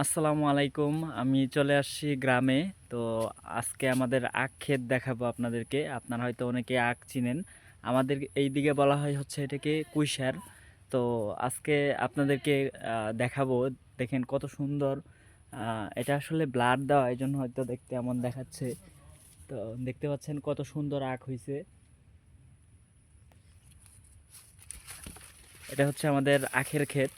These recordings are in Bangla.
আসসালামু আলাইকুম। আমি চলে আসছি গ্রামে। তো আজকে আমাদের আখ ক্ষেত দেখাবো আপনাদেরকে। আপনারা হয়তো অনেকে আখ চিনেন। আমাদের এই দিকে বলা হয় হচ্ছে এটাকে কুইশার তো আজকে আপনাদেরকে দেখাবো। দেখেন কত সুন্দর। এটা আসলে ব্লাড দেওয়া এই জন্য হয়তো দেখতে এমন দেখাচ্ছে। তো দেখতে পাচ্ছেন কত সুন্দর আখ হয়েছে এটা হচ্ছে আমাদের আখের ক্ষেত।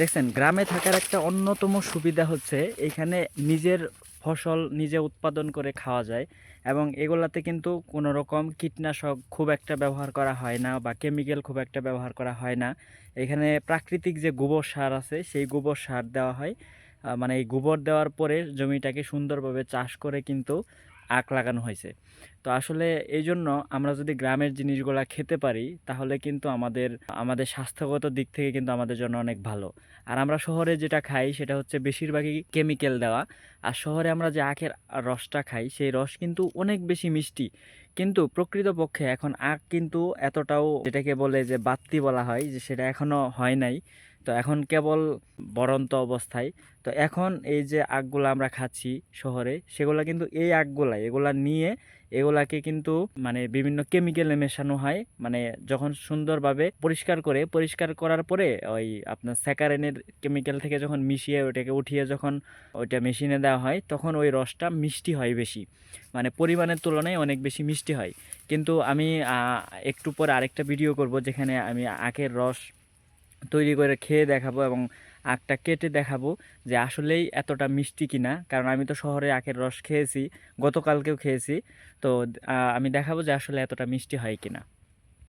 দেখছেন, গ্রামে থাকার একটা অন্যতম সুবিধা হচ্ছে এখানে নিজের ফসল নিজে উৎপাদন করে খাওয়া যায় এবং এগুলাতে কিন্তু কোনো রকম কীটনাশক খুব একটা ব্যবহার করা হয় না বা কেমিক্যাল খুব একটা ব্যবহার করা হয় না। এখানে প্রাকৃতিক যে গোবর সার আছে, সেই গোবর সার দেওয়া হয়। মানে এই গোবর দেওয়ার পরে জমিটাকে সুন্দরভাবে চাষ করে কিন্তু আখ লাগানো হয়েছে। তো আসলে এই জন্য আমরা যদি গ্রামের জিনিসগুলা খেতে পারি, তাহলে কিন্তু আমাদের আমাদের স্বাস্থ্যগত দিক থেকে কিন্তু আমাদের জন্য অনেক ভালো। আর আমরা শহরে যেটা খাই, সেটা হচ্ছে বেশিরভাগই কেমিক্যাল দেওয়া। আর শহরে আমরা যে আখের রসটা খাই, সেই রস কিন্তু অনেক বেশি মিষ্টি। কিন্তু প্রকৃতপক্ষে এখন আখ কিন্তু এতটাও, যেটাকে বলে যে বাত্তি বলা হয়, যে সেটা এখনও হয় নাই। তো এখন কেবল বরন্ত অবস্থায়। তো এখন এই যে আখগুলো আমরা খাচ্ছি শহরে, সেগুলো কিন্তু এই আখগুলাই, এগুলা নিয়ে এগুলাকে কিন্তু মানে বিভিন্ন কেমিক্যালে মেশানো হয়। মানে যখন সুন্দরভাবে পরিষ্কার করে, পরিষ্কার করার পরে ওই আপনার স্যাকারেনের কেমিক্যাল থেকে যখন মিশিয়ে ওটাকে উঠিয়ে যখন ওইটা মেশিনে দেওয়া হয়, তখন ওই রসটা মিষ্টি হয় বেশি। মানে পরিমাণের তুলনায় অনেক বেশি মিষ্টি হয়। কিন্তু আমি একটু পরে আরেকটা ভিডিও করব যেখানে আমি আখের রস তৈরি করে খেয়ে দেখাবো এবং আখটা কেটে দেখাবো যে আসলেই এতটা মিষ্টি কিনা। কারণ আমি তো শহরে আখের রস খেয়েছি, গতকালকেও খেয়েছি। তো আমি দেখাবো যে আসলে এতটা মিষ্টি হয় কিনা।